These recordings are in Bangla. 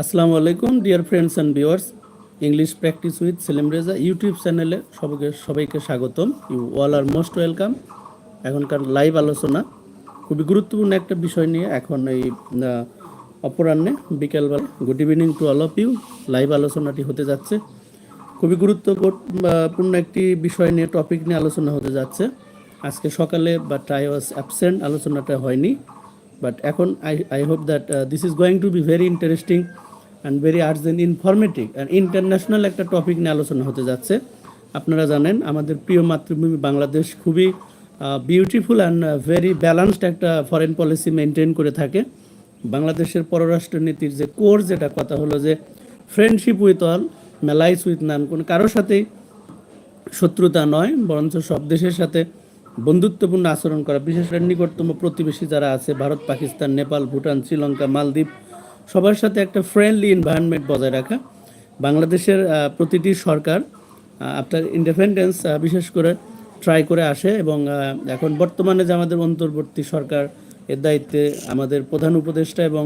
আসসালামু আলাইকুম, dear friends and viewers. English practice with Selim Reza YouTube চ্যানেলে সবাইকে সবাইকে স্বাগতম। You all are most welcome. এখনকার লাইভ আলোচনা খুবই গুরুত্বপূর্ণ একটা বিষয় নিয়ে এখন এই অপরাহ্নে বিকেলবেলা। Good evening to all of you live আলোচনাটি হতে যাচ্ছে। খুবই গুরুত্বপূর্ণ একটি বিষয় নিয়ে টপিক নিয়ে আলোচনা হতে যাচ্ছে। আজকে সকালে বাট আই ওয়াজ অ্যাবসেন্ট আলোচনাটা হয়নি। বাট এখন I I hope that this is going to be very interesting and very urgent informative and international একটা টপিক নিয়ে আলোচনা হতে যাচ্ছে। আপনারা জানেন, আমাদের প্রিয় মাতৃভূমি বাংলাদেশ খুবই বিউটিফুল অ্যান্ড ভেরি ব্যালান্সড একটা ফরেন পলিসি মেনটেন করে থাকে। বাংলাদেশের পররাষ্ট্রনীতির যে কোর যেটা কথা হলো যে friendship with all malice with none কোনো কারোর সাথেই শত্রুতা নয়, বরঞ্চ সব দেশের সাথে বন্ধুত্বপূর্ণ আচরণ করা। বিশেষ করে নিকটতম প্রতিবেশী যারা আছে, ভারত, পাকিস্তান, নেপাল, ভুটান, শ্রীলঙ্কা, মালদ্বীপ সবার সাথে একটা ফ্রেন্ডলি এনভায়রনমেন্ট বজায় রাখা। বাংলাদেশের প্রতিটি সরকার আফটার ইন্ডিপেন্ডেন্স বিশেষ করে ট্রাই করে আসে এবং এখন বর্তমানে যে আমাদের অন্তর্বর্তী সরকার, এর দায়িত্বে আমাদের প্রধান উপদেষ্টা এবং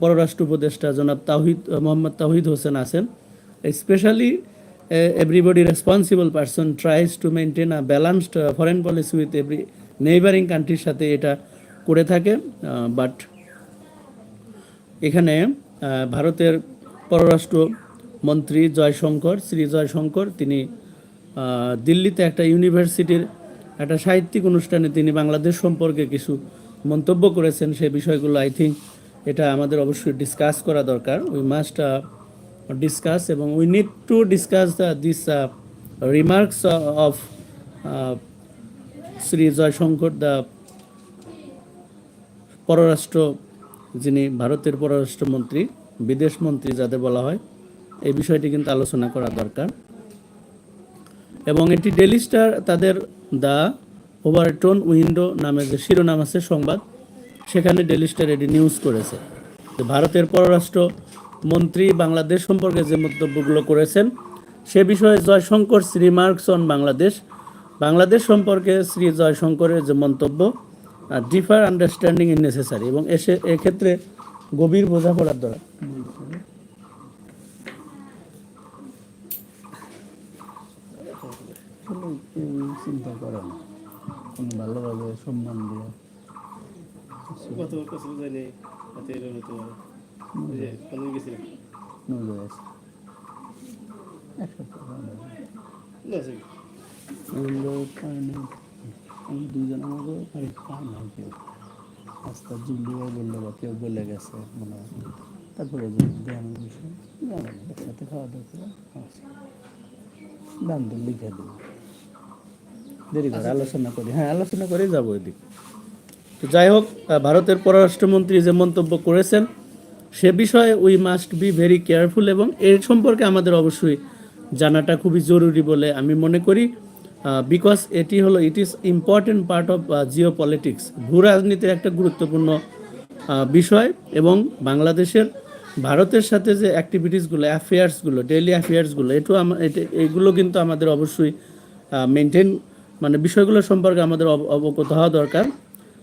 পররাষ্ট্র উপদেষ্টা জনাব তাহিদ মোহাম্মদ তাহিদ হোসেন আছেন। Specially everybody responsible person tries to maintain a balanced foreign policy with with neighbouring কান্ট্রির সাথে এটা করে থাকে বাট এখানে ভারতের পররাষ্ট্র মন্ত্রী জয়শঙ্কর, শ্রী জয়শঙ্কর, তিনি দিল্লিতে একটা ইউনিভার্সিটির একটা সাহিত্যিক অনুষ্ঠানে তিনি বাংলাদেশ সম্পর্কে কিছু মন্তব্য করেছেন সেই বিষয়গুলো, আই থিঙ্ক এটা আমাদের অবশ্যই ডিসকাস করা দরকার। উই মাস্ট ডিসকাস এবং we need to discuss the, this remarks of Shri Jaishankar, the পররাষ্ট্র যিনি ভারতের পররাষ্ট্রমন্ত্রী, বিদেশ মন্ত্রী যাদের বলা হয়, এই বিষয়টি কিন্তু আলোচনা করা দরকার। এবং এটি ডেলি স্টার তাদের দ্য ওভারটোন উইন্ডো নামে যে শিরোনাম আছে সংবাদ, সেখানে ডেলি স্টার এটি নিউজ করেছে। ভারতের পররাষ্ট্র মন্ত্রী বাংলাদেশ সম্পর্কে যে মন্তব্যগুলো করেছেন, সে বিষয়ে জয়শঙ্কর শ্রীমার্কস অন বাংলাদেশ। বাংলাদেশ সম্পর্কে শ্রী জয়শঙ্করের যে মন্তব্য ডিফার আন্ডারস্ট্যান্ডিং ইন নেসেসারি এবং এসে এক্ষেত্রে গভীর বোঝাপড়ার দরকার। চিন্তা করে না। কোনো ভালোভাবে সম্মান দিয়ে। গত আমি আমাকে না কেউ। রাস্তা বলল বা কেউ বলে গেছে, মনে হয় তারপরে খাওয়া দাওয়া করে দাম তো লিখে দেবো। দেরি করে আলোচনা করি। হ্যাঁ আলোচনা করেই যাব এদিক। তো যাই হোক ভারতের পররাষ্ট্রমন্ত্রী যে মন্তব্য করেছেন, সে বিষয়ে we must be very careful এবং এর সম্পর্কে আমাদের অবশ্যই জানাটা খুবই জরুরি বলে আমি মনে করি। বিকজ এটি হলো it is important part of geopolitics ভূ রাজনীতির একটা গুরুত্বপূর্ণ বিষয় এবং বাংলাদেশের, ভারতের সাথে যে অ্যাক্টিভিটিসগুলো অ্যাফেয়ার্সগুলো ডেইলি অ্যাফেয়ার্সগুলো এটু এগুলো কিন্তু আমাদের অবশ্যই মেনটেন মানে বিষয়গুলো সম্পর্কে আমাদের অব- অবগত হওয়া দরকার।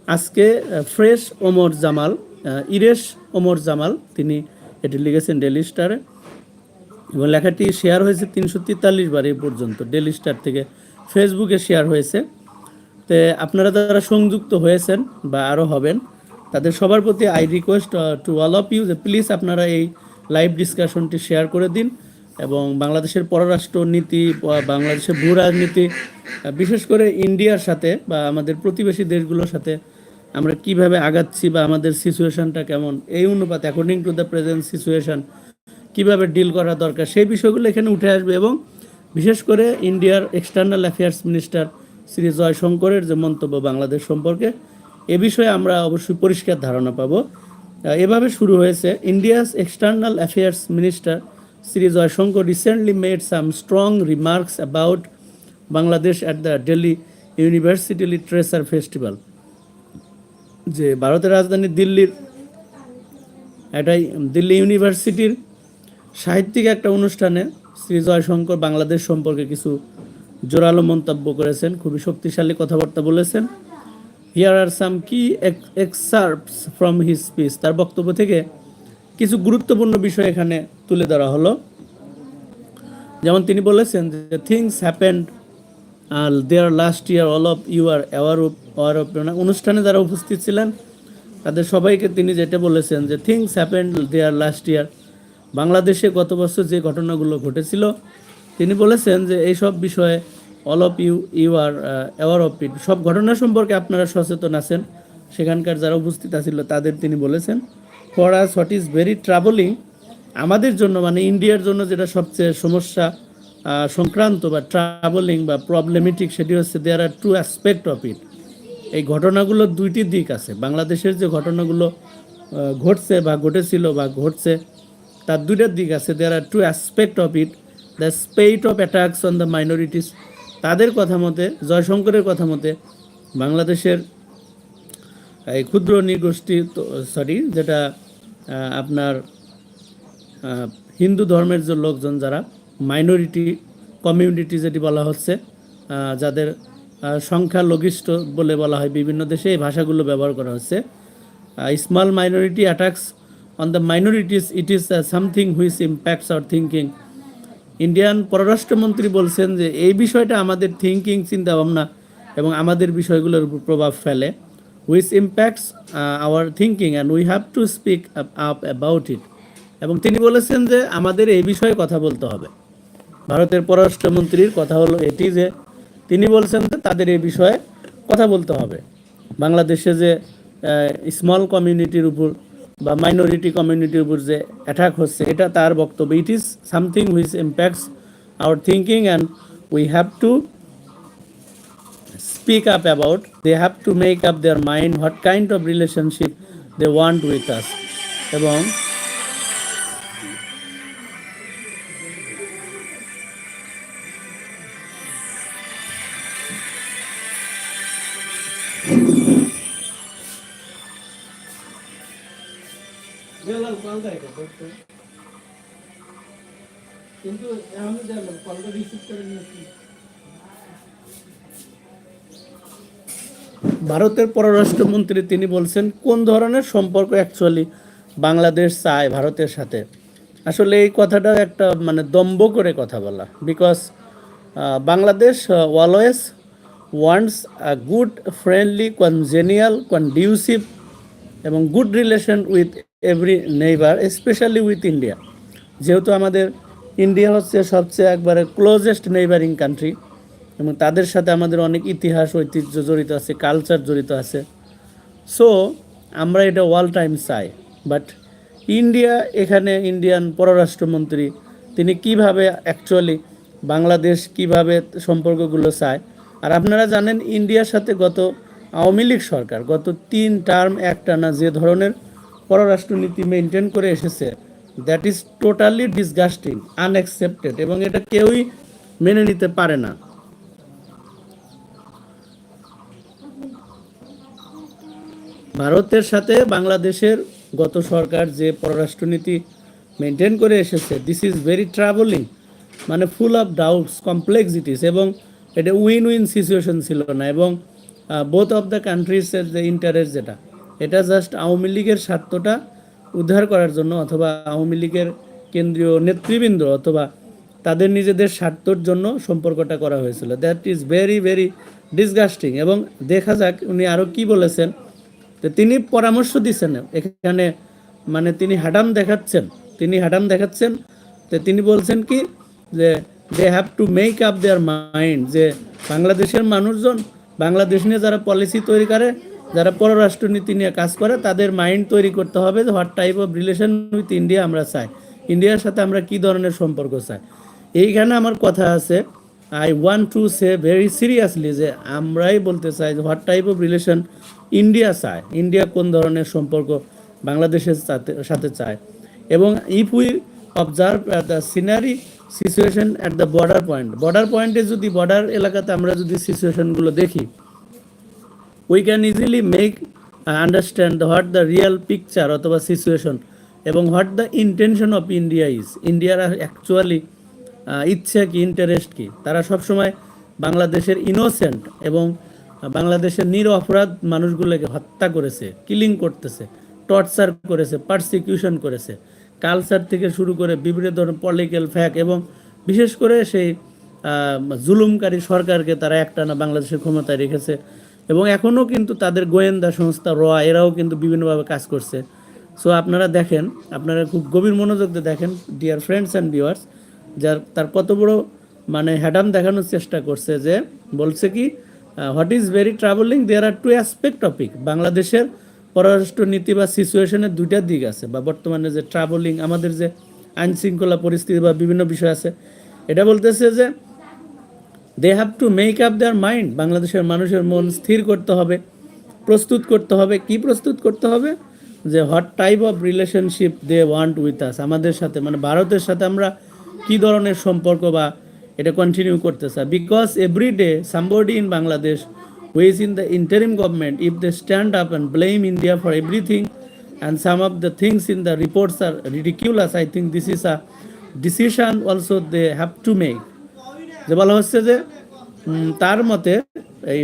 আজকে ফ্রেশ ওমর জামাল ইরেশ ওমর জামাল তিনি এটি লিখেছেন ডেলি স্টারে এবং লেখাটি শেয়ার হয়েছে তিনশো তেতাল্লিশ বার এই পর্যন্ত ডেলি স্টার থেকে। ফেসবুকে শেয়ার হয়েছে। তো আপনারা যারা সংযুক্ত হয়েছেন বা আরও হবেন, তাদের সবার প্রতি I request to all of you যে প্লিজ আপনারা এই লাইভ ডিসকাশনটি শেয়ার করে দিন এবং বাংলাদেশের পররাষ্ট্র নীতি বাংলাদেশের ভূ রাজনীতি বিশেষ করে ইন্ডিয়ার সাথে বা আমাদের প্রতিবেশী দেশগুলোর সাথে আমরা কীভাবে আগাচ্ছি বা আমাদের সিচুয়েশনটা কেমন, এই অনুপাত according to the present situation কীভাবে ডিল করা দরকার, সেই বিষয়গুলো এখানে উঠে আসবে এবং বিশেষ করে ইন্ডিয়ার এক্সটার্নাল অ্যাফেয়ার্স মিনিস্টার শ্রী জয়শঙ্করের যে মন্তব্য বাংলাদেশ সম্পর্কে, এ বিষয়ে আমরা অবশ্যই পরিষ্কার ধারণা পাবো। এভাবে শুরু হয়েছে। India's external affairs minister Shri Jaishankar recently made some strong remarks about Bangladesh at the Delhi university literature festival যে ভারতের রাজধানী দিল্লির একটা দিল্লি ইউনিভার্সিটির সাহিত্যিক একটা অনুষ্ঠানে শ্রী জয়শঙ্কর বাংলাদেশ সম্পর্কে কিছু জোরালো মন্তব্য করেছেন, খুবই শক্তিশালী কথাবার্তা বলেছেন। হিয়ার আর সাম কি এক্সার্পস ফ্রম হিজ স্পিচ তার বক্তব্য থেকে কিছু গুরুত্বপূর্ণ বিষয় এখানে তুলে ধরা হলো। যেমন তিনি বলেছেন যে things happened there last year all of you are aware of অনুষ্ঠানে যারা উপস্থিত ছিলেন, তাদের সবাইকে তিনি যেটা বলেছেন যে things happened there last year বাংলাদেশে গত বছর যে ঘটনাগুলো ঘটেছিল, তিনি বলেছেন যে এইসব বিষয়ে all of you you are aware of it সব ঘটনা সম্পর্কে আপনারা সচেতন আছেন। সেখানকার যারা উপস্থিত আছিল, তাদের তিনি বলেছেন for us what is very troubling আমাদের জন্য মানে ইন্ডিয়ার জন্য যেটা সবচেয়ে সমস্যা সংক্রান্ত বা ট্রাভেলিং বা প্রবলেমেটিক সেটি হচ্ছে there are two aspect of it এই ঘটনাগুলোর দুইটি দিক আছে। বাংলাদেশের যে ঘটনাগুলো ঘটছে বা ঘটেছিল বা ঘটছে তার দুইটা দিক আছে। There are two aspect of it the spate of attacks on the minorities তাদের কথা মতে, জয়শঙ্করের কথা মতে, বাংলাদেশের এই ক্ষুদ্র নৃগোষ্ঠী সরি যেটা আপনার হিন্দু ধর্মের যে লোকজন যারা মাইনরিটি কমিউনিটি যেটি বলা হচ্ছে যাদের সংখ্যা সংখ্যালঘিষ্ঠ বলে বলা হয়, বিভিন্ন দেশে এই ভাষাগুলো ব্যবহার করা হচ্ছে। Small minority attacks on the minorities it is something which impacts our thinking Indian পররাষ্ট্রমন্ত্রী বলছেন যে, এই বিষয়টা আমাদের থিঙ্কিং চিন্তা ভাবনা এবং আমাদের বিষয়গুলোর উপর প্রভাব ফেলে। Which impacts our thinking and we have to speak up about it এবং তিনি বলেছেন যে, আমাদের এই বিষয়ে কথা বলতে হবে। ভারতের পররাষ্ট্রমন্ত্রীর কথা হলো এটি যে, তিনি বলছেন যে, তাদের এই বিষয়ে কথা বলতে হবে। বাংলাদেশে যে স্মল কমিউনিটির উপর বা মাইনরিটি কমিউনিটির উপর যে অ্যাটাক হচ্ছে, এটা তার বক্তব্য। It is something which impacts our thinking and we have to speak up about they have to make up their mind what kind of relationship they want with us এবং কিন্তু জানলাম কলটা রিসিভ করে নিয়েছি। ভারতের পররাষ্ট্রমন্ত্রী তিনি বলছেন, কোন ধরনের সম্পর্ক অ্যাকচুয়ালি বাংলাদেশ চায় ভারতের সাথে? আসলে এই কথাটা একটা মানে দম্ব করে কথা বলা। Because Bangladesh always wants a good friendly congenial conducive এবং good relation with every neighbour especially with India যেহেতু আমাদের ইন্ডিয়া হচ্ছে সবচেয়ে একবারে ক্লোজেস্ট নেইবারিং কান্ট্রি এবং তাদের সাথে আমাদের অনেক ইতিহাস, ঐতিহ্য জড়িত আছে কালচার জড়িত আছে। সো আমরা এটা অল টাইম চাই। বাট ইন্ডিয়া এখানে ইন্ডিয়ান পররাষ্ট্রমন্ত্রী, তিনি কীভাবে অ্যাকচুয়ালি বাংলাদেশ কীভাবে সম্পর্কগুলো চায়? আর আপনারা জানেন ইন্ডিয়ার সাথে গত আওয়ামী লীগ সরকার, গত তিন টার্ম একটানা যে ধরনের পররাষ্ট্রনীতি মেনটেন করে এসেছে। That is totally disgusting unaccepted এবং এটা কেউই মেনে নিতে পারে না। ভারতের সাথে বাংলাদেশের গত সরকার যে পররাষ্ট্রনীতি মেনটেন করে এসেছে দিস ইজ ভেরি ট্রাভেলিং মানে ফুল অফ ডাউটস কমপ্লেক্সিটিস এবং এটা উইন উইন সিচুয়েশন ছিল না, এবং বোথ অফ দ্য কান্ট্রিজের যে ইন্টারেস্ট যেটা এটা জাস্ট আওয়ামী লীগের স্বার্থটা উদ্ধার করার জন্য অথবা আওয়ামী লীগের কেন্দ্রীয় নেতৃবৃন্দ অথবা তাদের নিজেদের স্বার্থর জন্য সম্পর্কটা করা হয়েছিল। That is very very disgusting এবং দেখা যাক উনি আরও কি বলেছেন। তো তিনি পরামর্শ দিচ্ছেন। এখানে মানে তিনি হাডাম দেখাচ্ছেন। তিনি হাডাম দেখাচ্ছেন। তো তিনি বলছেন কি যে they have to make up their mind যে বাংলাদেশের মানুষজন, বাংলাদেশ নিয়ে যারা পলিসি তৈরি করে যারা পররাষ্ট্রনীতি নিয়ে কাজ করে, তাদের মাইন্ড তৈরি করতে হবে যে what type of relation with India আমরা চাই। ইন্ডিয়ার সাথে আমরা কি ধরনের সম্পর্ক চাই? এইখানে আমার কথা আছে I want to say very seriously যে আমরাই বলতে চাই যে what type of relation India চায়। ইন্ডিয়া কোন ধরনের সম্পর্ক বাংলাদেশের সাথে সাথে চায়। এবং if we observe at the scenery situation at the border point border পয়েন্টে যদি বর্ডার এলাকাতে আমরা যদি সিচুয়েশনগুলো দেখি we can easily make understand what the real picture অথবা সিচুয়েশন এবং what the intention of India is ইন্ডিয়ার অ্যাকচুয়ালি ইচ্ছা কি ইন্টারেস্ট কি? তারা সবসময় বাংলাদেশের ইনোসেন্ট এবং বাংলাদেশের নির অপরাধ মানুষগুলোকে হত্যা করেছে কিলিং করতেছে টর্চার করেছে পারসিকিউশন করেছে কালচার থেকে শুরু করে বিভিন্ন ধরনের পলিটিক্যাল ফ্যাক এবং বিশেষ করে সেই জুলুমকারী সরকারকে তারা একটানা বাংলাদেশের ক্ষমতায় রেখেছে। এবং এখনও কিন্তু তাদের গোয়েন্দা সংস্থা র এরাও কিন্তু বিভিন্নভাবে কাজ করছে। সো আপনারা দেখেন, আপনারা খুব গভীর মনোযোগ দিয়ে দেখেন ডিয়ার ফ্রেন্ডস অ্যান্ড ভিউয়ার্স যার তার কত বড় মানে হ্যাডাম দেখানোর চেষ্টা করছে যে, বলছে কি what is very troubling there are two aspect topic বাংলাদেশের পররাষ্ট্র নীতি বা সিচুয়েশনের দুইটা দিক আছে, বা বর্তমানে যে ট্রাভেলিং আমাদের যে আইন শৃঙ্খলা পরিস্থিতি বা বিভিন্ন বিষয় আছে, এটা বলতেছে যে they have to make up their mind বাংলাদেশের মানুষের মন স্থির করতে হবে, প্রস্তুত করতে হবে কি প্রস্তুত করতে হবে যে what type of relationship they want with us আমাদের সাথে মানে ভারতের সাথে আমরা কি ধরনের সম্পর্ক বা এটা কন্টিনিউ করতে চাই because every day somebody in Bangladesh who's in the interim government if they stand up and blame India for everything and some of the things in the reports are ridiculous. I think this is a decision also they have to make. যে বলা হচ্ছে যে তার মতে, এই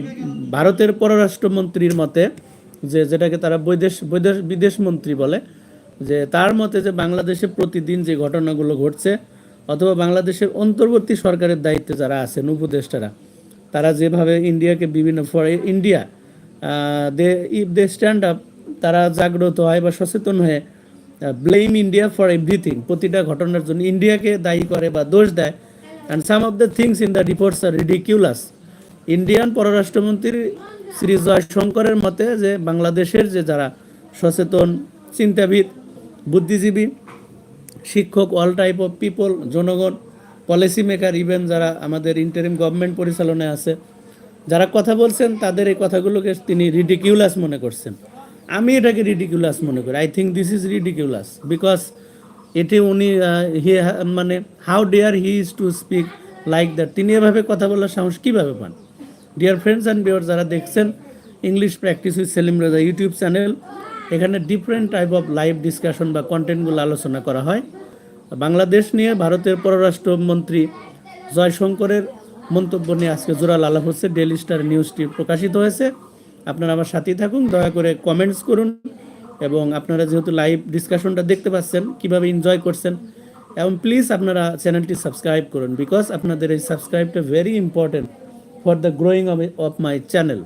ভারতের পররাষ্ট্রমন্ত্রীর মতে, যে যেটাকে তারা বৈদেশ বৈদেশ, বিদেশ মন্ত্রী বলে, যে তার মতে যে বাংলাদেশে প্রতিদিন যে ঘটনাগুলো ঘটছে, অথবা বাংলাদেশের অন্তর্বর্তী সরকারের দায়িত্বে যারা আছেন, উপদেষ্টারা, তারা যেভাবে ইন্ডিয়াকে বিভিন্ন for, India they, if they stand up, তারা জাগ্রত হয় বা সচেতন হয়ে ব্লেম ইন্ডিয়া ফর এভরিথিং, প্রতিটা ঘটনার জন্য ইন্ডিয়াকে দায়ী করে বা দোষ দেয় and some of the things in the reports are ridiculous Indian পররাষ্ট্রমন্ত্রী শ্রী জয়শঙ্করের মতে যে বাংলাদেশের যে যারা সচেতন, চিন্তাবিদ, বুদ্ধিজীবী, শিক্ষক অল টাইপ অফ পিপল জনগণ পলিসি মেকার ইভেন যারা আমাদের ইন্টারিম গভর্নমেন্ট পরিচালনায় আছে, যারা কথা বলছেন, তাদের এই কথাগুলোকে তিনি রিডিকিউলাস মনে করছেন। আমি এটাকে রিডিকিউলাস মনে করি। I think this is ridiculous because এটি উনি হি মানে how dare he is to speak like that তিনি এভাবে কথা বলার সাহস কীভাবে পান? ডিয়ার ফ্রেন্ডস অ্যান্ড বিয়ার যারা দেখছেন English practice with Selim Raja YouTube channel এখানে different type of live discussion বা কন্টেন্টগুলো আলোচনা করা হয়। বাংলাদেশ নিয়ে ভারতের পররাষ্ট্রমন্ত্রী জয়শঙ্করের মন্তব্য নিয়ে আজকে জোরাল আলাপ হচ্ছে। ডেলি স্টার নিউজটি প্রকাশিত হয়েছে। আপনারা আমার সাথেই থাকুন। দয়া করে কমেন্টস করুন। এবং আপনারা যেহেতু লাইভ ডিসকাশনটা দেখতে পাচ্ছেন, কীভাবে এনজয় করছেন, এবং প্লিজ আপনারা চ্যানেলটি সাবস্ক্রাইব করুন বিকজ আপনাদের এই সাবস্ক্রাইবটা very important for the growing of of my channel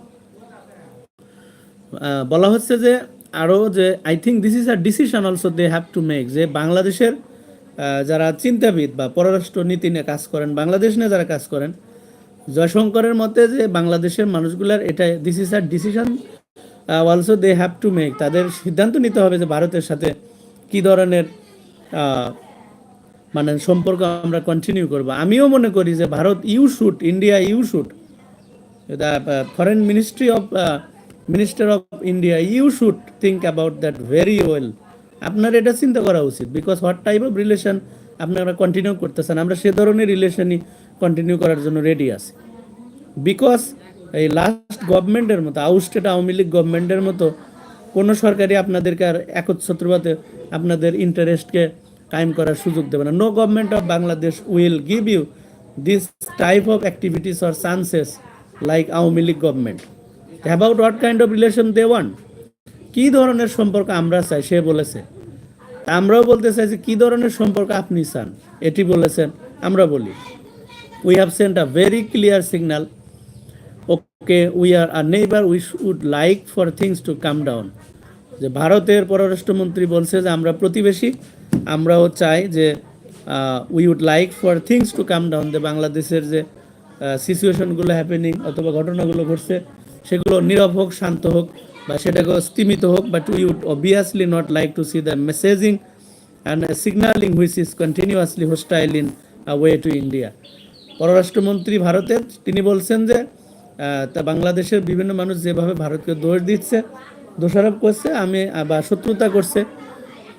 বলা হচ্ছে যে আরও যে I think this is a decision also they have to make যে বাংলাদেশের যারা চিন্তাবিদ বা পররাষ্ট্র নীতি নিয়ে কাজ করেন, বাংলাদেশ নিয়ে যারা কাজ করেন, জয়শঙ্করের মতে যে বাংলাদেশের মানুষগুলার এটা this is a decision also they have to make তাদের সিদ্ধান্ত নিতে হবে যে ভারতের সাথে কি ধরনের মানে সম্পর্ক আমরা কন্টিনিউ করব। আমিও মনে করি যে Bharat you should India you should foreign ministry of uh, minister of india you should think about that very well আপনার এটা চিন্তা করা উচিত because what type of relation আপনারা কন্টিনিউ করতেছেন আমরা সে ধরনের রিলেশনই কন্টিনিউ করার জন্য রেডি আছি। বিকজ এই লাস্ট গভর্নমেন্টের মতো আউস্টেট আওয়ামী লীগ গভর্নমেন্টের মতো, কোনো সরকারি আপনাদেরকে আর একচ্ছত্রবাদে আপনাদের ইন্টারেস্টকে কায়েম করার সুযোগ দেবে না। No government of Bangladesh will give you this type of activities or chances like Awami League government about what kind of relation they want কী ধরনের সম্পর্ক আমরা চাই? সে বলেছে। আমরাও বলতে চাই যে, কী ধরনের সম্পর্ক আপনি চান? এটি বলেছেন, আমরা বলি। We have sent a very clear signal okay we are are neighbour we would like for things to come down যে ভারতের পররাষ্ট্রমন্ত্রী বলছে যে আমরা প্রতিবেশী, আমরাও চাই যে we would like for things to come down যে বাংলাদেশের যে সিচুয়েশনগুলো হ্যাপেনিং অথবা ঘটনাগুলো ঘটছে, সেগুলো নীরব হোক, শান্ত হোক বা সেটাকে স্তীমিত হোক but we would obviously not like to see the messaging and signalling which is continuously hostile in way to India পররাষ্ট্রমন্ত্রী ভারতের, তিনি বলছেন যে তা বাংলাদেশের বিভিন্ন মানুষ যেভাবে ভারতকে দোষ দিচ্ছে, দোষারোপ করছে, আমি বা শত্রুতা করছে,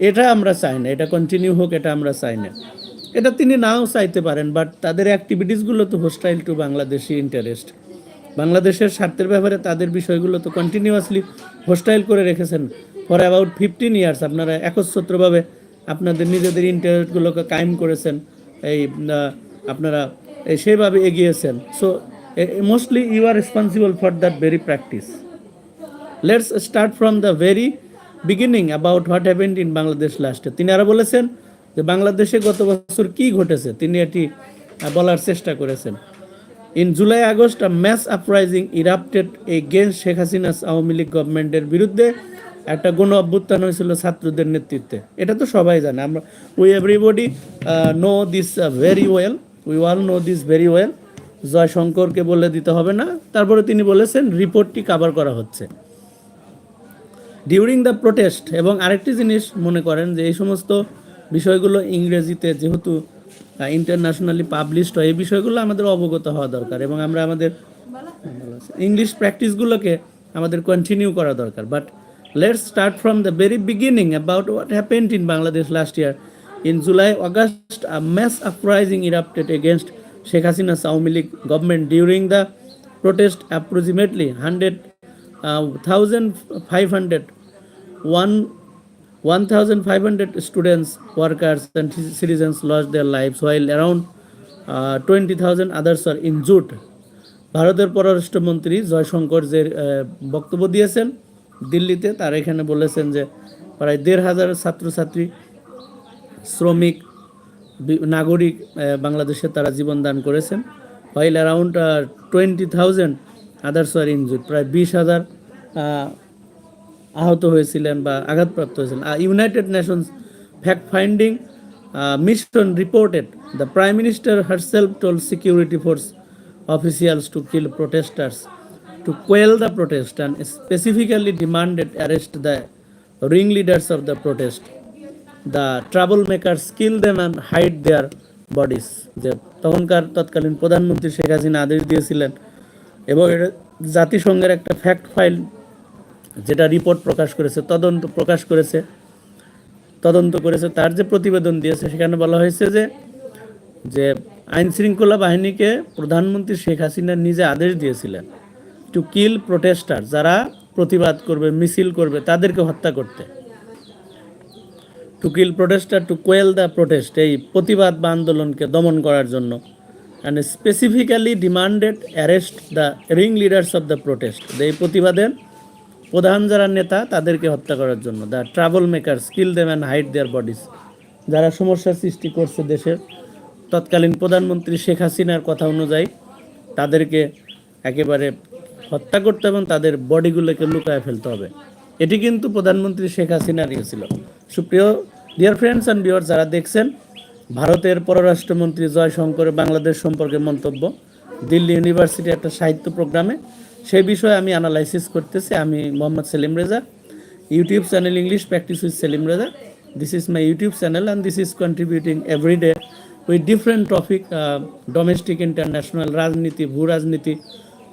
এটা আমরা চাই না। এটা কন্টিনিউ হোক, এটা আমরা চাই না। এটা তিনি নাও চাইতে পারেন বাট তাদের অ্যাক্টিভিটিসগুলো তো হোস্টাইল টু বাংলাদেশি ইন্টারেস্ট বাংলাদেশের স্বার্থের ব্যাপারে তাদের বিষয়গুলো তো কন্টিনিউয়াসলি হোস্টাইল করে রেখেছেন ফর অ্যাবাউট ফিফটিন ইয়ার্স আপনারা একচ্ছত্রভাবে আপনাদের নিজেদের ইন্টারেস্টগুলোকে কায়েম করেছেন, এই আপনারা সেভাবে এগিয়েছেন। So mostly you are responsible for that very practice let's start from the very beginning about what happened in Bangladesh লাস্টে তিনি আরও বলেছেন যে বাংলাদেশে গত বছর কি ঘটেছে? তিনি এটি বলার চেষ্টা করেছেন। In July August a mass uprising erupted against Sheikh Hasina's Awami League গভর্নমেন্টের বিরুদ্ধে। একটা গণ অভ্যুত্থান হয়েছিল ছাত্রদের নেতৃত্বে। এটা তো সবাই জানে। আমরা we everybody know this very well we all know this very well জয়শঙ্করকে বলে দিতে হবে না। তারপরে তিনি বলেছেন, রিপোর্টটি কাভার করা হচ্ছে। ডিউরিং দ্য প্রোটেস্ট এবং আরেকটি জিনিস মনে করেন যে, এই সমস্ত বিষয়গুলো ইংরেজিতে যেহেতু ইন্টারন্যাশনালি পাবলিশড হয় এই বিষয়গুলো আমাদের অবগত হওয়া দরকার এবং আমরা আমাদের ইংলিশ প্র্যাকটিসগুলোকে আমাদের কন্টিনিউ করা দরকার। But let's start from the very beginning about what happened in Bangladesh last year in July August mass uprising erupted against Sheikh Hasina Awami League government during the protest approximately hundred thousand five hundred one one thousand five hundred students workers and citizens lost their life while around twenty thousand others are ভারতের পররাষ্ট্রমন্ত্রী জয়শঙ্কর যে বক্তব্য দিয়েছেন, দিল্লিতে, তারা এখানে বলেছেন যে, প্রায় দেড় হাজার ছাত্রছাত্রী, শ্রমিক নাগরিক বাংলাদেশে তারা জীবন দান করেছেন while around twenty thousand others are injured প্রায় বিশ হাজার আহত হয়েছিলেন বা আঘাতপ্রাপ্ত হয়েছিলেন। United Nations fact finding mission reported the prime minister herself told security force officials to kill protesters to quell the protest and specifically demanded arrest the the leaders of the protest. The trouble maker kill them and hide their bodies যে তখনকার তৎকালীন প্রধানমন্ত্রী শেখ হাসিনা আদেশ দিয়েছিলেন এবং এটা জাতিসংঘের একটা ফ্যাক্ট ফাইল যেটা রিপোর্ট প্রকাশ করেছে, তদন্ত প্রকাশ করেছে, তদন্ত করেছে, তার যে প্রতিবেদন দিয়েছে, সেখানে বলা হয়েছে যে যে আইন শৃঙ্খলা বাহিনীকে প্রধানমন্ত্রী শেখ হাসিনা নিজে আদেশ দিয়েছিলেন টু কিল প্রোটেস্টার যারা প্রতিবাদ করবে, মিছিল করবে, তাদেরকে হত্যা করতে। To kill protester to quell the protest এই প্রতিবাদ বা আন্দোলনকে দমন করার জন্য। And specifically demanded arrest the ring leaders of the protest এই প্রতিবাদের প্রধান যারা নেতা, তাদেরকে হত্যা করার জন্য। The trouble maker kill them and hide their bodies যারা সমস্যার সৃষ্টি করছে দেশের, তৎকালীন প্রধানমন্ত্রী শেখ হাসিনার কথা অনুযায়ী, তাদেরকে একেবারে হত্যা করতে এবং তাদের বডিগুলোকে লুকায় ফেলতে হবে। এটি কিন্তু প্রধানমন্ত্রী শেখ হাসিনা ইয়ে ছিল। সুপ্রিয় ডিয়ার ফ্রেন্ডস অ্যান্ড ভিউয়ার যারা দেখছেন, ভারতের পররাষ্ট্রমন্ত্রী জয়শঙ্কর বাংলাদেশ সম্পর্কে মন্তব্য। দিল্লি ইউনিভার্সিটি একটা সাহিত্য প্রোগ্রামে। সেই বিষয়ে আমি অ্যানালাইসিস করতেছি। আমি Mohammad Selim Reza. YouTube channel English practice with Selim Reza. This is my YouTube channel and this is contributing every day with different topic domestic international রাজনীতি ভূ রাজনীতি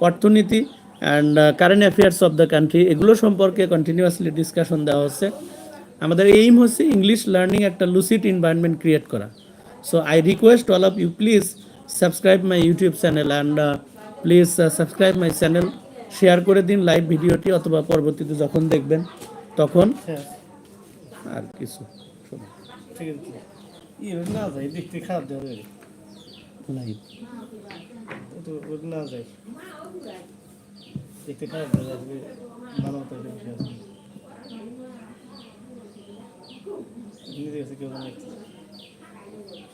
অর্থনীতি। And current affairs of the country এগুলো সম্পর্কে কন্টিনিউয়াসলি ডিসকাশন দেওয়া হচ্ছে। আমাদের এইম হচ্ছে ইংলিশ লার্নিং একটা লুসিড এনভায়রনমেন্ট ক্রিয়েট করা। So I request all of you please subscribe my YouTube channel and please subscribe my channel share করে দিন লাইভ ভিডিওটি অথবা পরবর্তীতে যখন দেখবেন তখন হ্যাঁ। আর কিছু ইয়ে না দেখতে খারাপ দেওয়া লাইভ না দেখতে খারাপ যাবে ভালো মতো একটা বিষয় আছে। কাছে কেউ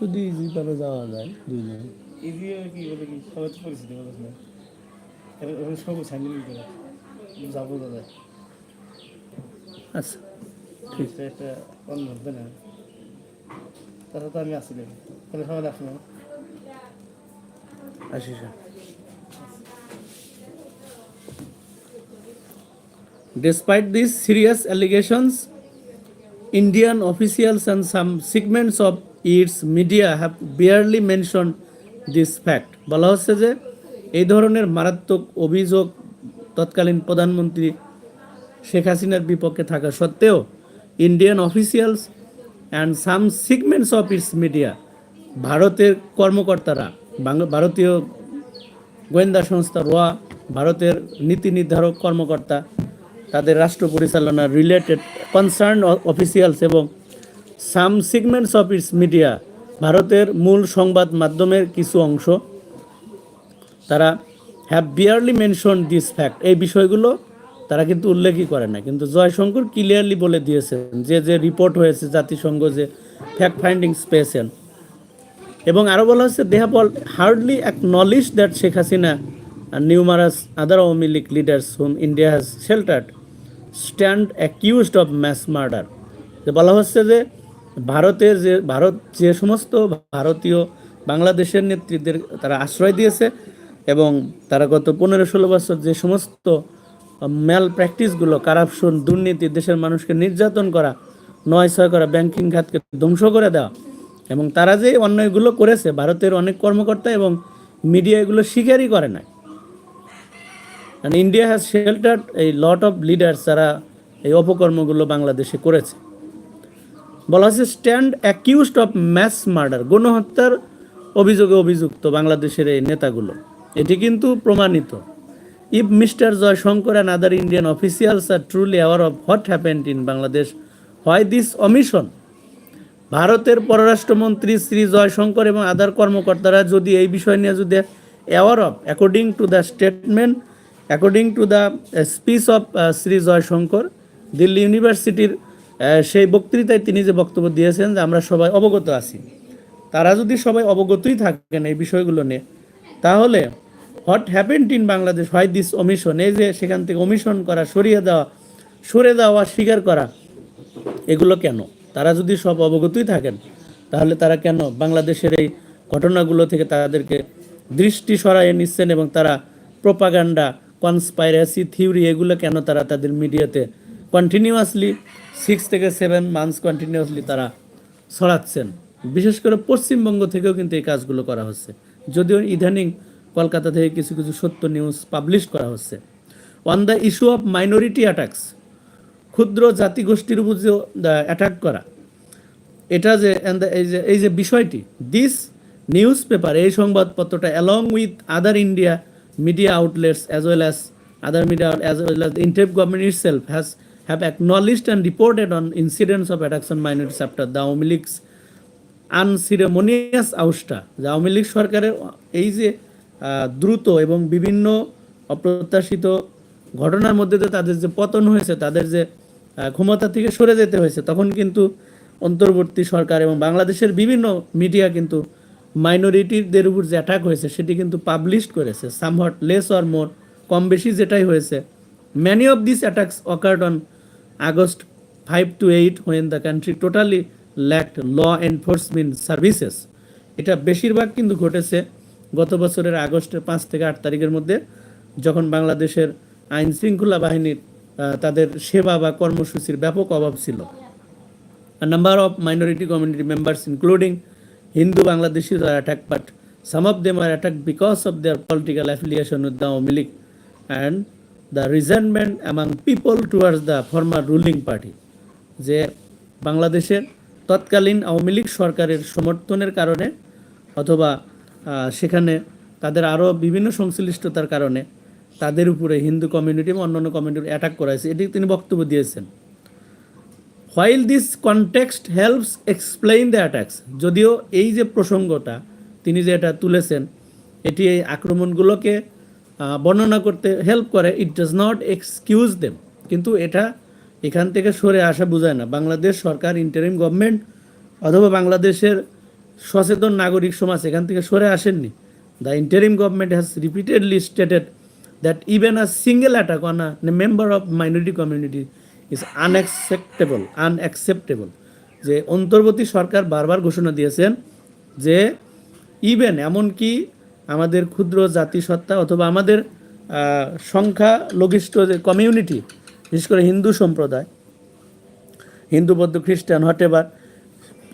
যদি ইজিভাবে যাওয়া যায় দুইজন। ইজি কি বলে কি? সবাই তো পরিস্থিতি বলে। না সব সাইকেল করে। যাব দাদা আচ্ছা এটা একটা অন্য হবে না? তারা তো আমি আসছিলাম তাহলে সবাই আসব Ashis Despite these serious allegations, Indian officials and some segments of its media have barely mentioned this fact. বলা হচ্ছে যে এই ধরনের মারাত্মক অভিযোগ তৎকালীন প্রধানমন্ত্রী শেখ হাসিনার বিপক্ষে থাকা সত্ত্বেও Indian officials and some segments of its media ভারতের কর্মকর্তারা ভারতীয় গোয়েন্দা সংস্থা রোয়া ভারতের নীতি নির্ধারক কর্মকর্তা তাদের রাষ্ট্র পরিচালনা রিলেটেড কনসার্ন অফিসিয়ালস এবং some segments of its media ভারতের মূল সংবাদ মাধ্যমের কিছু অংশ। তারা have barely mention this fact এই বিষয়গুলো তারা কিন্তু উল্লেখই করে না। কিন্তু জয়শঙ্কর ক্লিয়ারলি বলে দিয়েছেন যে যে রিপোর্ট হয়েছে জাতিসংঘ যে ফ্যাক্ট ফাইন্ডিংস পেয়েছেন। এবং আরও বলা হচ্ছে they have hardly acknowledge that Sheikh Hasina numerous other Awami League leaders whom India has sheltered stand accused of mass murder যে বলা হচ্ছে যে ভারতের যে, ভারত যে সমস্ত ভারতীয় বাংলাদেশের নেতৃত্বের তারা আশ্রয় দিয়েছে এবং তারা গত পনেরো ষোলো বছর যে সমস্ত ম্যাল প্র্যাকটিসগুলো কারাপশন দুর্নীতি, দেশের মানুষকে নির্যাতন করা, নয় ছয় করা ব্যাংকিং খাতকে ধ্বংস করে দেওয়া এবং তারা যে অন্যায়গুলো করেছে, ভারতের অনেক কর্মকর্তা এবং মিডিয়া এগুলো স্বীকারই করে না ইন্ডিয়া হ্যাজ শেল্টার্ড এই লট অফ লিডার্স যারা এই অপকর্মগুলো বাংলাদেশে করেছে। বলা হচ্ছে stand accused of mass murder গণহত্যার অভিযোগে অভিযুক্ত বাংলাদেশের এই নেতাগুলো। এটি কিন্তু প্রমাণিত। If mister Jaishankar and other Indian officials are truly aware of what happened in Bangladesh why this omission ভারতের পররাষ্ট্রমন্ত্রী শ্রী জয়শঙ্কর এবং আদার কর্মকর্তারা যদি এই বিষয় নিয়ে যদি aware of according to the statement according to the speech of Shri Jaishankar Delhi ইউনিভার্সিটির সেই বক্তৃতায় তিনি যে বক্তব্য দিয়েছেন যে আমরা সবাই অবগত আছি। তারা যদি সবাই অবগতই থাকেন এই বিষয়গুলো নিয়ে, তাহলে what happened in Bangladesh why this omission এই যে সেখান থেকে অমিশন করা, সরিয়ে দেওয়া, সরে দেওয়া, স্বীকার করা, এগুলো কেন? তারা যদি সব অবগতই থাকেন, তাহলে তারা কেন বাংলাদেশের এই ঘটনাগুলো থেকে তাদেরকে দৃষ্টি সরাইয়ে নিচ্ছেন এবং তারা প্রোপাগান্ডা কনস্পাইরাসি থিওরি এগুলো কেন তারা তাদের মিডিয়াতে কন্টিনিউয়াসলি সিক্স থেকে সেভেন মান্থস কন্টিনিউয়াসলি তারা ছড়াচ্ছেন? বিশেষ করে পশ্চিমবঙ্গ থেকেও কিন্তু এই কাজগুলো করা হচ্ছে। যদিও ইদানিং কলকাতা থেকে কিছু কিছু সত্য নিউজ পাবলিশ করা হচ্ছে। On the issue of minority attacks ক্ষুদ্র জাতিগোষ্ঠীর উপর যে অ্যাটাক করা, এটা যে এই যে এই যে বিষয়টি দিস নিউজ পেপার এই সংবাদপত্রটা along with other India media outlets as well as other media as well as interim government itself has have acknowledged and reported on incidents of attacks on minorities after the Awami League's unceremonious ouster যে আওয়ামী লীগ সরকারের এই যে দ্রুত এবং বিভিন্ন অপ্রত্যাশিত ঘটনার মধ্যে দিয়ে তাদের যে পতন হয়েছে, তাদের যে ক্ষমতা থেকে সরে যেতে হয়েছে, তখন কিন্তু অন্তর্বর্তী সরকার এবং বাংলাদেশের বিভিন্ন মিডিয়া কিন্তু মাইনরিটিদের উপর যে অ্যাটাক হয়েছে, সেটি কিন্তু পাবলিশ করেছে সামহট লেস অর মোর কম বেশি যেটাই হয়েছে। Many of this attacks occurred on August five to eight when the country totally lacked law enforcement services এটা বেশিরভাগ কিন্তু ঘটেছে গত বছরের আগস্টের পাঁচ থেকে আট তারিখের মধ্যে, যখন বাংলাদেশের আইন শৃঙ্খলা বাহিনীর তাদের সেবা বা কর্মসূচির ব্যাপক অভাব ছিল। Number of minority community members including Hindu Bangladeshis, are attacked, but some of them are attacked because of their political affiliation with the Awami League and the resentment among people towards the former ruling party. যে বাংলাদেশের তৎকালীন আওয়ামী লীগ সরকারের সমর্থনের কারণে অথবা সেখানে তাদের আরও বিভিন্ন সংশ্লিষ্টতার কারণে তাদের উপরে হিন্দু কমিউনিটি এবং অন্যান্য কমিউনিটি অ্যাটাক করা হয়েছে এটি তিনি বক্তব্য দিয়েছেন while this context helps explain the attacks যদিও এই যে প্রসঙ্গটা তিনি যে এটা তুলেছেন এটি এই আক্রমণগুলোকে বর্ণনা করতে হেল্প করে it does not excuse them কিন্তু এটা এখান থেকে সরে আসা বোঝায় না। বাংলাদেশ সরকার ইন্টারিম গভর্নমেন্ট অথবা বাংলাদেশের সচেতন নাগরিক সমাজ এখান থেকে সরে আসেননি। The interim government has repeatedly stated that even a single attack on a, a member of minority is unacceptable unacceptable. যে অন্তর্বর্তী সরকার বারবার ঘোষণা দিয়েছেন যে ইভেন এমনকি আমাদের ক্ষুদ্র জাতিসত্তা অথবা আমাদের সংখ্যা লঘিষ্ঠ যে কমিউনিটি বিশেষ করে হিন্দু সম্প্রদায়, হিন্দু, বৌদ্ধ, খ্রিস্টান হটেবার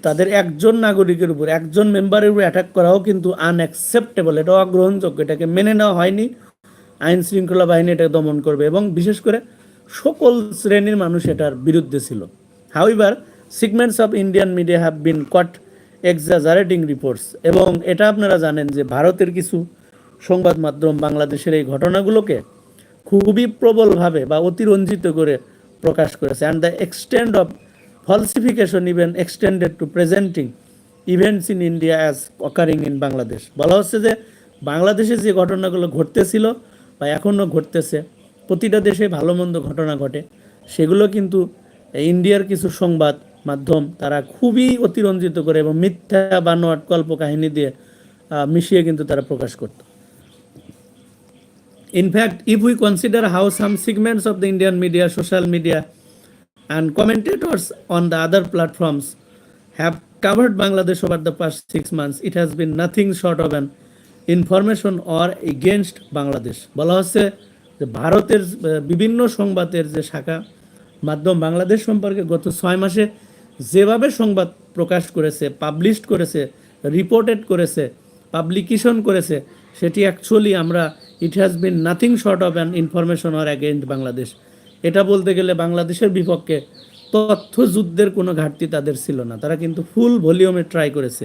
তাদের একজন নাগরিকের উপর, একজন মেম্বারের উপর অ্যাটাক করাও কিন্তু আনঅ্যাকসেপ্টেবল এটা অগ্রহণযোগ্য, এটাকে মেনে নেওয়া হয়নি, আইন শৃঙ্খলা বাহিনী এটা দমন করবে এবং বিশেষ করে সকল শ্রেণির মানুষ এটার বিরুদ্ধে ছিল। However segments of Indian media have been caught exaggerating reports এবং এটা আপনারা জানেন যে ভারতের কিছু সংবাদ মাধ্যম বাংলাদেশের এই ঘটনাগুলোকে খুবই প্রবলভাবে বা অতিরঞ্জিত করে প্রকাশ করেছে। And the extent of falsification even extended to presenting events in India as occurring in Bangladesh বলা হচ্ছে যে বাংলাদেশে যে ঘটনাগুলো ঘটতেছিল বা এখনও ঘটতেছে প্রতিটা দেশে ভালো মন্দ ঘটনা ঘটে। সেগুলো কিন্তু ইন্ডিয়ার কিছু সংবাদ মাধ্যম তারা খুবই অতিরঞ্জিত করে এবং মিথ্যা বানোয়াট কল্প কাহিনী দিয়ে মিশিয়ে কিন্তু তারা প্রকাশ করত। In fact if we consider how some segments of the Indian media social media and commentators on the other platforms have covered Bangladesh over the past six months it has been nothing short of an information war against Bangladesh বলা হচ্ছে যে ভারতের বিভিন্ন সংবাদের যে শাখা মাধ্যম বাংলাদেশ সম্পর্কে গত ছয় মাসে যেভাবে সংবাদ প্রকাশ করেছে পাবলিশড করেছে রিপোর্টেড করেছে পাবলিকেশন করেছে, সেটি অ্যাকচুয়ালি আমরা it has been nothing short of an information war against Bangladesh. এটা বলতে গেলে বাংলাদেশের বিপক্ষে তথ্য যুদ্ধের কোনো ঘাটতি তাদের ছিল না। তারা কিন্তু ফুল ভলিউমে ট্রাই করেছে।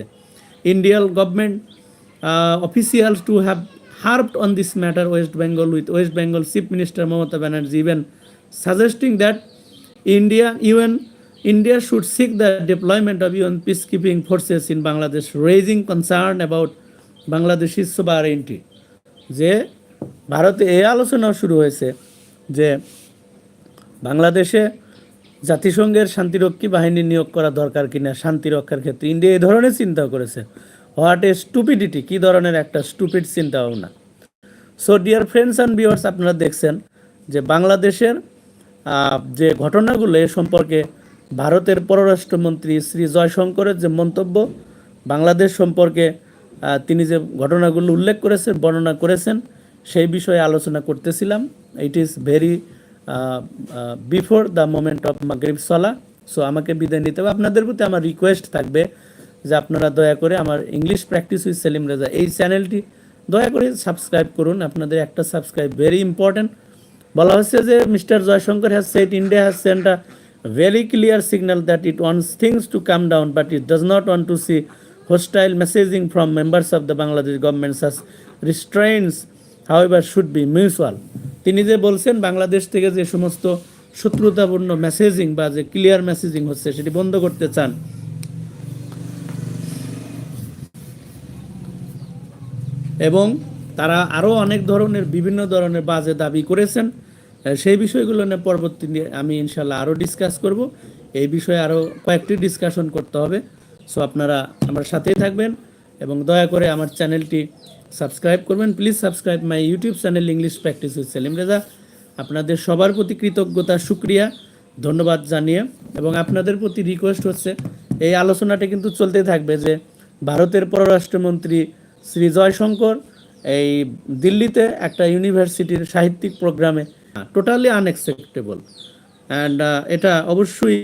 Indian government officials to have harped on this matter west bengal with west bengal chief minister mamata banerjee even suggesting that india un india should seek the deployment of un peacekeeping forces in bangladesh raising concern about bangladesh's sovereignty যে ভারতে এই আলোচনাও শুরু হয়েছে যে বাংলাদেশে জাতিসংঘের শান্তিরক্ষী বাহিনী নিয়োগ করা দরকার কিনা শান্তি রক্ষার ক্ষেত্রে ইন্ডিয়া এই ধরনের চিন্তা করেছে হোয়াট এ স্টুপিডিটি? কী ধরনের একটা স্টুপিড চিন্তা ভাবনা so dear friends and viewers আপনারা দেখছেন যে বাংলাদেশের যে ঘটনাগুলো এ সম্পর্কে ভারতের পররাষ্ট্রমন্ত্রী শ্রী জয়শঙ্করের যে মন্তব্য, বাংলাদেশ সম্পর্কে তিনি যে ঘটনাগুলো উল্লেখ করেছেন, বর্ণনা করেছেন, সেই বিষয়ে আলোচনা করতেছিলাম। It is very before the moment of মাগরিব সলা সো আমাকে বিদায় নিতে হবে। আপনাদের প্রতি আমার রিকোয়েস্ট থাকবে যে আপনারা দয়া করে আমার English practice with Selim Reza এই চ্যানেলটি দয়া করে সাবস্ক্রাইব করুন। আপনাদের একটা সাবস্ক্রাইব ভেরি ইম্পর্ট্যান্ট বলা হচ্ছে যে mister Jaishankar has set India has sent a very clear signal that it wants things to come down but it does not want to see hostile messaging from members of the Bangladesh government such restraints, however, should be mutual তিনি যে বলছেন, বাংলাদেশ থেকে যে সমস্ত শত্রুতাপূর্ণ মেসেজিং বা যে ক্লিয়ার মেসেজিং হচ্ছে, সেটি বন্ধ করতে চান। এবং তারা আরও অনেক ধরনের, বিভিন্ন ধরনের বাজে দাবি করেছেন। সেই বিষয়গুলো নিয়ে পরবর্তী আমি ইনশাল্লাহ আরও ডিসকাস করব। এই বিষয়ে আরও কয়েকটি ডিসকাশন করতে হবে। সো আপনারা আমার সাথেই থাকবেন এবং দয়া করে আমার চ্যানেলটি সাবস্ক্রাইব করবেন। Please subscribe my YouTube channel English practice with Selim Reza আপনাদের সবার প্রতি কৃতজ্ঞতা সুক্রিয়া ধন্যবাদ জানিয়ে। এবং আপনাদের প্রতি রিকোয়েস্ট হচ্ছে, এই আলোচনাটা কিন্তু চলতে থাকবে যে ভারতের পররাষ্ট্রমন্ত্রী শ্রী জয়শঙ্কর এই দিল্লিতে একটা ইউনিভার্সিটির সাহিত্যিক প্রোগ্রামে টোটালি আনএক্সপেক্টেবল অ্যান্ড এটা অবশ্যই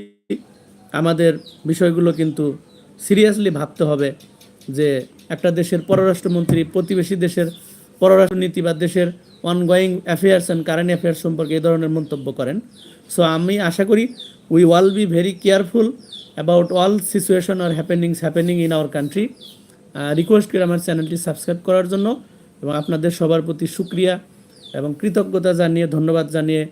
আমাদের বিষয়গুলো কিন্তু সিরিয়াসলি ভাবতে হবে যে একটা দেশের পররাষ্ট্রমন্ত্রী প্রতিবেশী দেশের পররাষ্ট্রনীতি বা দেশের ongoing affairs and current affairs সম্পর্কে এই ধরনের মন্তব্য করেন। সো আমি আশা করি we will be very careful about all situation R happenings happening in our country request করি আমার চ্যানেলটি সাবস্ক্রাইব করার জন্য এবং আপনাদের সবার প্রতি সুক্রিয়া এবং কৃতজ্ঞতা জানিয়ে, ধন্যবাদ জানিয়ে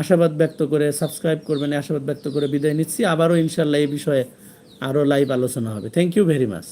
আশাবাদ ব্যক্ত করে সাবস্ক্রাইব করবেন, আশাবাদ ব্যক্ত করে বিদায় নিচ্ছি। আবারও ইনশাল্লাহ এই বিষয়ে আরও লাইভ আলোচনা হবে। Thank you very much